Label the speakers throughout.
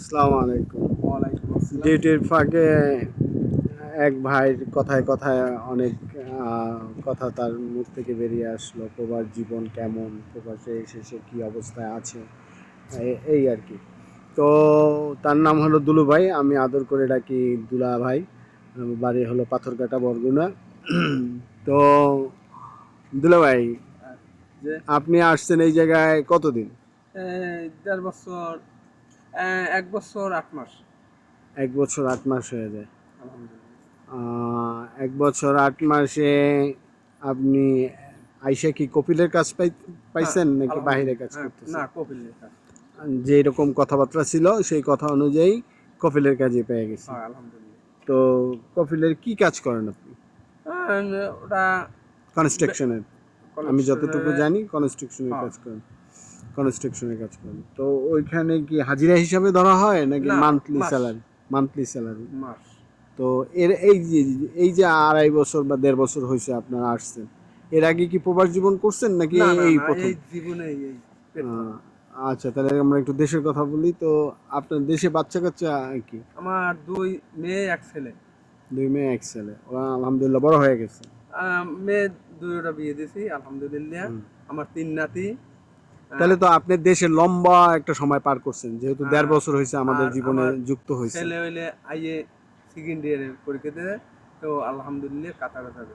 Speaker 1: আসসালামু আলাইকুম।
Speaker 2: ওয়ালাইকুম
Speaker 1: ডিউটির ফাঁকে এক ভাইয়ের কথায় কথায় অনেক কথা তার মুখ থেকে বেরিয়ে আসলো। প্রবাস জীবন কেমন? প্রবাসে এসে সে কী অবস্থায় আছে? এই আর কি। তো তার নাম হলো দুলু ভাই আমি আদর করে ডাকি দুলা ভাই। বাড়ি হলো পাথরকাটা বরগুনা। তো দুলা ভাই
Speaker 2: যে
Speaker 1: আপনি আসছেন এই জায়গায় কতদিন?
Speaker 2: দেড় বছর এক বছর আট মাস।
Speaker 1: এক বছর আট মাস হয়ে যায়। এক বছর আট মাসে আপনি আইসা কি কপিলের কাজ পাই পাইছেন নাকি। বাইরে কাজ
Speaker 2: হ্যাঁ, না কপিল লেখা
Speaker 1: যে রকম কথাবার্তা ছিল সেই কথা অনুযায়ী কপিলের কাজে পেয়ে গেছে।
Speaker 2: হ্যাঁ আলহামদুলিল্লাহ।
Speaker 1: তো কপিলের কি কাজ করেন আপনি?
Speaker 2: ওটা
Speaker 1: কনস্ট্রাকশনের আমি যতটুকু জানি কনস্ট্রাকশনের
Speaker 2: হ্যাঁ।
Speaker 1: কাজ করেন। কনস্ট্রাকশনের কাজ করেন। তো ওইখানে কি হাজিরা হিসাবে ধরা হয় নাকি মান্থলি স্যালারি মান্থলি স্যালারি
Speaker 2: মাস।
Speaker 1: তো এর এই যে এই যে আড়াই বছর বা দেড় বছর হয়েছে আপনারা আসছেন এর আগে কি প্রবাস জীবন করছেন নাকি এই প্রথম?
Speaker 2: এই জীবনে এই
Speaker 1: আচ্ছা তাহলে আমরা একটু দেশের কথা বলি তো আপনার দেশে বাচ্চা কাচ্চা কি?
Speaker 2: আমার দুই মেয়ে এক ছেলে।
Speaker 1: দুই মেয়ে এক ছেলে। ওরা আলহামদুলিল্লাহ বড় হয়ে গেছে।
Speaker 2: মেয়ে দুইটা বিয়ে দিয়েছি আলহামদুলিল্লাহ। আমার তিন নাতি।
Speaker 1: তাহলে তো আপনি দেশে লম্বা একটা সময় পার করছেন যেহেতু দেড়
Speaker 2: হ্যাঁ।
Speaker 1: বছর হয়েছে আমাদের জীবনে যুক্ত হয়েছে
Speaker 2: ছেলে হইলে আইয়ে সেকেন্ড ইয়ারের পরীক্ষা দিতে তো আলহামদুলিল্লাহ কাতারে থাকে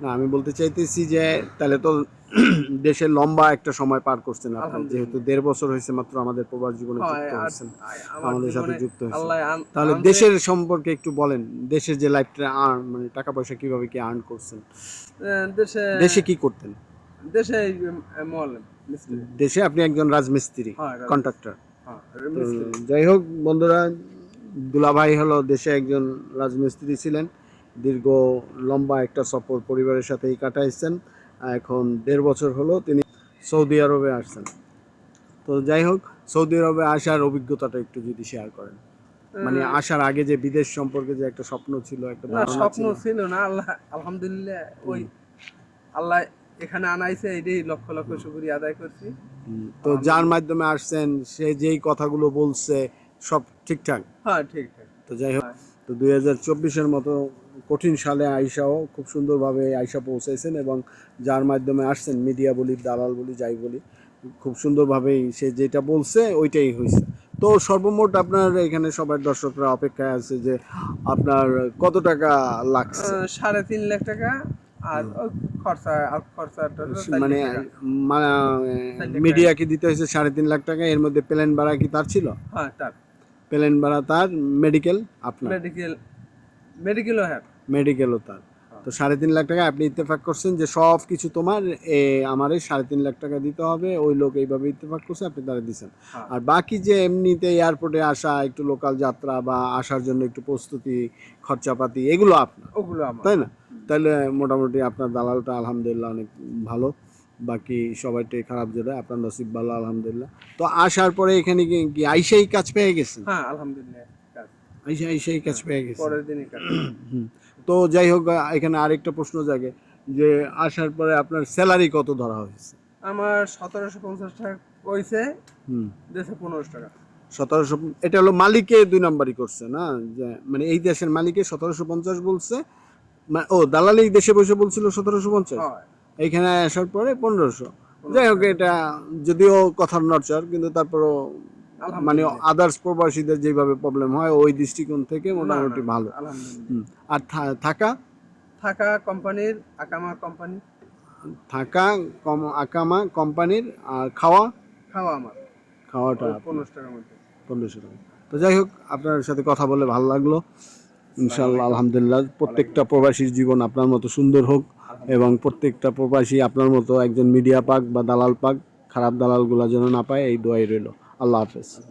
Speaker 1: না আমি বলতে চাইতেছি যে তাহলে তো দেশে লম্বা একটা সময় পার করছেন আপনি যেহেতু দেড় বছর হয়েছে মাত্র আমাদের প্রবাস জীবনে যুক্ত হয়েছেন আমাদের সাথে যুক্ত হয়েছে তাহলে দেশের সম্পর্কে একটু বলেন দেশের যে লাইফটা আর্ন মানে টাকা পয়সা কীভাবে কি আর্ন করছেন?
Speaker 2: দেশে
Speaker 1: দেশে কি করতেন?
Speaker 2: দেশে মিস্ত্রি
Speaker 1: দেশে আপনি একজন রাজমিস্ত্রি
Speaker 2: হ্যাঁ,
Speaker 1: কন্ট্রাক্টর
Speaker 2: হ্যাঁ,
Speaker 1: যাই হোক বন্ধুরা দুলাভাই হলো দেশে একজন রাজমিস্ত্রি ছিলেন। দীর্ঘ লম্বা একটা সফর পরিবারের সাথেই কাটাইছেন। এখন দেড় বছর হলো তিনি সৌদি আরবে আসছেন। তো যাই হোক সৌদি আরবে আসার অভিজ্ঞতাটা একটু যদি শেয়ার করেন। মানে আসার আগে যে বিদেশ সম্পর্কে যে একটা স্বপ্ন ছিল একটা
Speaker 2: স্বপ্ন
Speaker 1: ছিল।
Speaker 2: ছিল না আল্লাহ আলহামদুলিল্লাহ ওই আল্লাহ এখানে আনাইছে এটাই লক্ষ লক্ষ শুকরিয়া আদায় করছি।
Speaker 1: তো যার মাধ্যমে আসছেন সে যেই কথাগুলো বলছে সব ঠিকঠাক?
Speaker 2: হ্যাঁ ঠিক ঠিক
Speaker 1: তো যাই হোক
Speaker 2: হ্যাঁ।
Speaker 1: তো দুই হাজার চব্বিশের মতো কঠিন সালে আইসাও খুব সুন্দরভাবে আইসা পৌঁছাইছেন এবং যার মাধ্যমে আসছেন মিডিয়া বলি দালাল বলি যাই বলি খুব সুন্দরভাবেই সে যেটা বলছে ওইটাই হয়েছে তো সর্বমোট আপনার এখানে সবার দর্শকরা অপেক্ষায় আছে যে আপনার কত টাকা লাগছে?
Speaker 2: সাড়ে তিন লাখ টাকা। আর খরচা আর খরচাটা
Speaker 1: মানে। মিডিয়াকে দিতে হয়েছে সাড়ে তিন লাখ টাকা এর মধ্যে প্লেন ভাড়া কি তার ছিল?
Speaker 2: হ্যাঁ তার।
Speaker 1: প্লেন ভাড়া তার মেডিকেল আপনার?
Speaker 2: মেডিকেল মেডিকেলও হ্যাঁ।
Speaker 1: মেডিকেলও তার। তো সাড়ে তিন লাখ টাকা আপনি ইত্তেফাক করছেন যে সব কিছু তোমার এ, আমার এই সাড়ে তিন লাখ টাকা দিতে হবে ওই লোক এইভাবে ইত্তেফাক করছে আপনি তারা দিচ্ছেন
Speaker 2: হ্যাঁ।
Speaker 1: আর বাকি যে এমনিতে এয়ারপোর্টে আসা একটু লোকাল যাত্রা বা আসার জন্য একটু প্রস্তুতি খরচাপাতি এগুলো আপনার।
Speaker 2: ওগুলো
Speaker 1: তাই না? তাহলে মোটামুটি আপনার দালালটা আলহামদুলিল্লাহ অনেক ভালো। বাকি সবাইটাই খারাপ যেটা আপনার নসিব ভালো আলহামদুলিল্লাহ। তো আসার পরে এখানে কি কি আইসাই কাজ পেয়ে গেছেন?
Speaker 2: হ্যাঁ আলহামদুলিল্লাহ
Speaker 1: আইসা আইসাই কাজ পেয়ে গেছেন।
Speaker 2: পরের দিনই কাজ।
Speaker 1: তো যাই হোক এখানে আরেকটা প্রশ্ন জাগে যে আসার পরে আপনার স্যালারি কত ধরা হয়েছে?
Speaker 2: আমার সতেরোশো পঞ্চাশ টাকা কইছে
Speaker 1: হুম।
Speaker 2: দেশে পনেরোশো টাকা।
Speaker 1: সতেরোশো এটা হলো মালিকে দুই নাম্বারই করছে না? যে মানে এই দেশের মালিকে সতেরোশো পঞ্চাশ বলছে ও দালালি দেশে বসে বলছিল সতেরোশো পঞ্চাশ? এইখানে আসার পরে পনেরোশো। যাই হোক এটা যদিও কথার নরচর কিন্তু তারপরও মানে আদার্স প্রবাসীদের যেভাবে প্রবলেম হয় ওই দৃষ্টিকোণ থেকে মোটামুটি ভালো। আর থাকা?
Speaker 2: থাকা কোম্পানির আকামা কোম্পানি।
Speaker 1: থাকা কম আকামা কোম্পানির আর খাওয়া?
Speaker 2: খাওয়া আমার।
Speaker 1: খাওয়াটা
Speaker 2: পনেরোশো টাকার মধ্যে।
Speaker 1: পনেরোশো টাকা। তো যাই হোক আপনার সাথে কথা বলে ভালো লাগল। ইনশাল্লাহ আলহামদুলিল্লাহ। প্রত্যেকটা প্রবাসীর জীবন আপনার মতো সুন্দর হোক এবং প্রত্যেকটা প্রবাসী আপনার মতো একজন মিডিয়া পাক বা দালাল পাক, খারাপ দালালগুলো যেন না পায়, এই দোয়াই রইল। আল্লাহ হাফেজ।